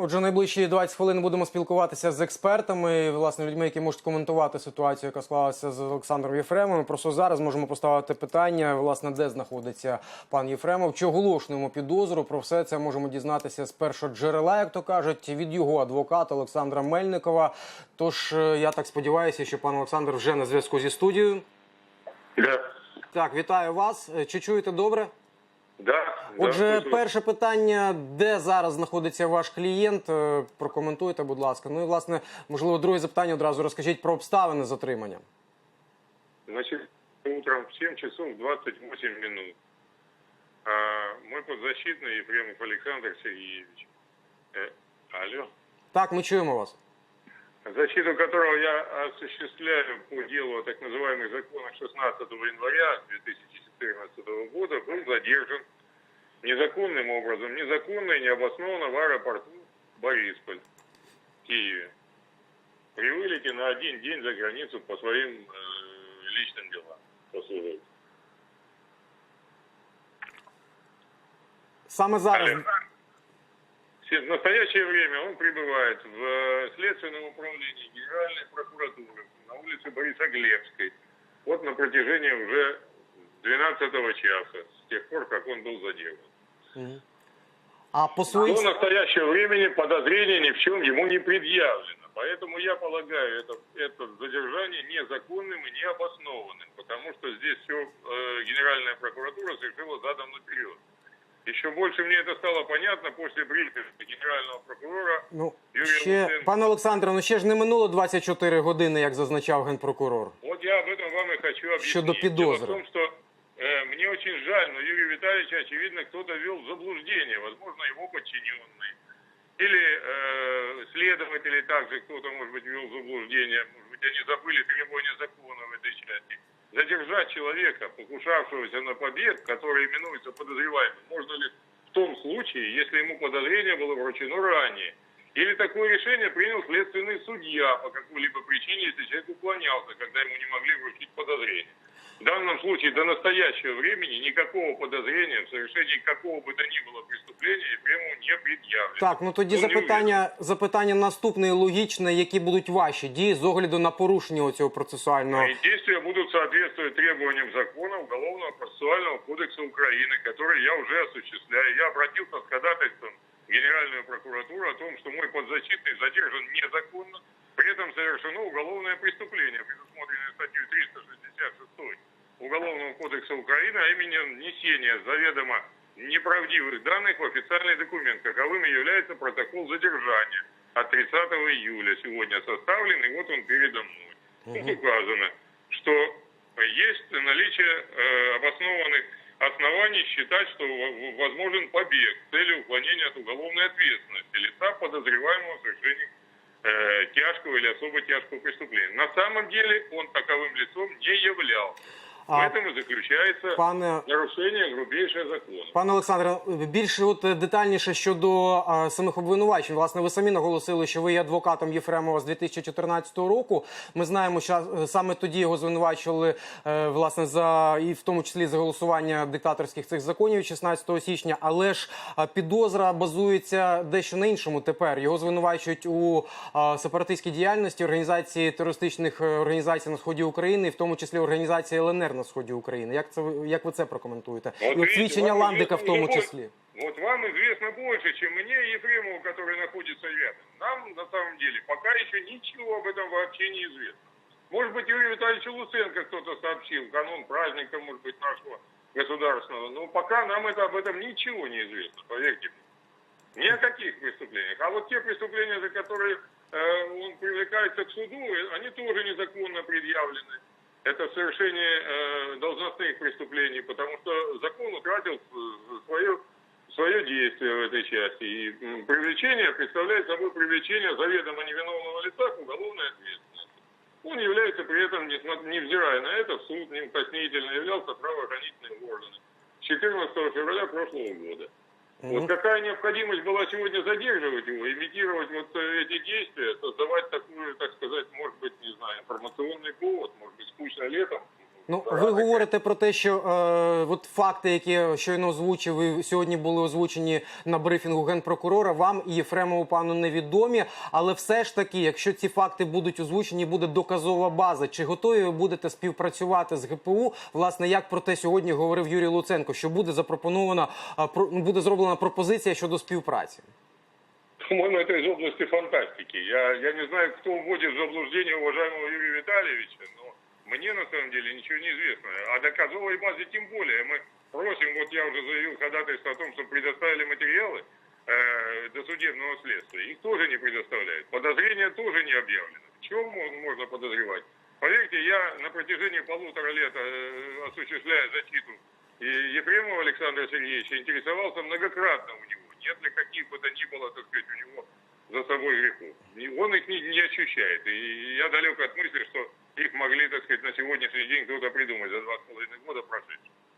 Отже, найближчі 20 хвилин будемо спілкуватися з експертами, власне, людьми, які можуть коментувати ситуацію, яка склалася з Олександром Єфремовим. Просто зараз можемо поставити питання, власне, де знаходиться пан Єфремов, чи оголошуємо підозру. Про все це можемо дізнатися з першого джерела, як то кажуть, від його адвоката Олександра Мельникова. Тож е, я так сподіваюся, що пан Олександр вже на зв'язку зі студією. Да. Так, вітаю вас. Е, Чи чуєте добре? Да. Отже, да, слушаю. перше питання: де зараз знаходиться ваш клієнт? Е, Прокоментуйте, будь ласка. Ну і власне, можливо, друге запитання одразу розкажіть про обставини затримання. Значит, утром в 7 часов 28 минут а, мой подзащитный Ефремов Александр Сергеевич. Э, алло. Так, ми чуємо вас. Защиту которого я осуществляю по делу о так называемых законах 16 января 2014 года, был задержан незаконным образом, незаконно и необоснованно в аэропорту Борисполь, в Киеве. При вылете на один день за границу по своим э, личным делам. по службе. Саме зараз Алло. В настоящее время он прибывает в э, Следственном управлении Генеральной прокуратуры на улице Борисоглебской. Вот на протяжении уже 12 часа, с тех пор, как он был задержан. а по своїх До настоящего времени подозрение ни в чем ему не предъявлено. Поэтому я полагаю это, это задержание незаконным и необоснованным, потому что здесь все э, Генеральная прокуратура совершила задом наперед. Еще больше мне это стало понятно после брифинга генерального прокурора ну Юрія ще Луценка. пане Олександре, ну ще ж не минуло 24 години, як зазначав генпрокурор. Вот я об этом вам и хочу объяснить. Щодо Дело підозри. в том, что э, мне очень жаль, но Юрий Витальевич, очевидно, кто-то ввел заблуждение, возможно, его подчиненный. Или э, следователи также кто-то, может быть, ввел заблуждение, может быть, они забыли требования закона в этой части. Задержать человека, покушавшегося на побег, который именуется подозреваемым, можно лишь в том случае, если ему подозрение было вручено ранее. Или такое решение принял следственный судья по какой-либо причине, если человек уклонялся, когда ему не могли вручить подозрение. В данном случае до настоящего времени никакого подозрения в совершении какого бы то ни было преступления Ефремову не предъявлено. Так, ну тоді Он не запитання, запитання наступне і логічне, які будуть ваші дії з огляду на порушення цього процесуального. Мои действия будут соответствовать требованиям закона Уголовного процессуального кодекса Украины, который я уже осуществляю. Я обратился с ходатайством в Генеральную прокуратуру о том, что мой подзащитный задержан незаконно, при этом совершено уголовное преступление, предусмотренное статьей 366 Уголовного кодекса Украины, а именно внесение заведомо неправдивых данных в официальный документ, каковым является протокол задержания от 30 июля сегодня составлен, и вот он передо мной. Тут указано, что есть наличие э, обоснованных оснований считать, что возможен побег с целью уклонения от уголовной ответственности лица, подозреваемого в совершении э, тяжкого или особо тяжкого преступления. На самом деле он таковым лицом не являлся. В этом и заключается Пане нарушение грубейшего закона. Пане Олександре, більше от е, детальніше щодо а, самих обвинувачень. Власне, ви самі наголосили, що ви є адвокатом Єфремова з 2014 року. Ми знаємо, що е, саме тоді його звинувачували е, власне за і в тому числі за голосування диктаторських цих законів 16 січня. Але ж а, підозра базується дещо на іншому. Тепер його звинувачують у а, сепаратистській діяльності організації терористичних е, організацій на сході України, в тому числі організації ЛНР на сході України. Як це ви- як ви це прокоментуєте? Вот І от видите, свідчення вам Ландика в известно тому уже больше- числі. Вот вам известно больше, чем мне и Ефремову, который находится рядом. Нам, на самом деле, пока еще ничего об этом вообще не известно. Может быть, Юрию Витальевичу Луценко кто-то сообщил, канун праздника, может быть, нашего государственного. Но пока нам это, об этом ничего не известно, поверьте мне. Ни о каких преступлениях. А вот те преступления, за которые э, он привлекается к суду, э, они тоже незаконно предъявлены. Это совершение э, должностных преступлений, потому что закон утратил свое, свое действие в этой части. И привлечение представляет собой привлечение заведомо невиновного лица к уголовной ответственности. Он является при этом, невзирая на это, в суд неукоснительно являлся правоохранительным органом. С 14 февраля прошлого года. Вот какая необходимость была сегодня задерживать его, имитировать вот э, эти действия, создавать такую, так сказать, может быть, не знаю, информационный повод, летом. Ну, ви говорите про те, що е, от факти, які я щойно озвучив, і сьогодні були озвучені на брифінгу генпрокурора, вам і Єфремову пану невідомі. Але все ж таки, якщо ці факти будуть озвучені, буде доказова база. Чи готові ви будете співпрацювати з ГПУ? Власне, як про те сьогодні говорив Юрій Луценко, що буде запропонована е, буде зроблена пропозиція щодо співпраці? По-моему, это из области фантастики. Я, я не знаю, кто вводит в заблуждение уважаемого Юрия Витальевича, но мне на самом деле ничего не известно. А доказовой базе тем более. Мы просим, вот я уже заявил ходатайство о том, что предоставили материалы э, досудебного следствия. Их тоже не предоставляют. Подозрения тоже не объявлены. В чем можно подозревать? Поверьте, я на протяжении полутора лет э, осуществляя защиту и Ефремова Александра Сергеевича интересовался многократно у него, нет ли каких бы то ни было, так сказать, у него за собой грехов. Он их не, не ощущает. И я далек от мысли, что их могли, так сказать, на сегодняшний день кто-то придумать за два с половиной года прошедших.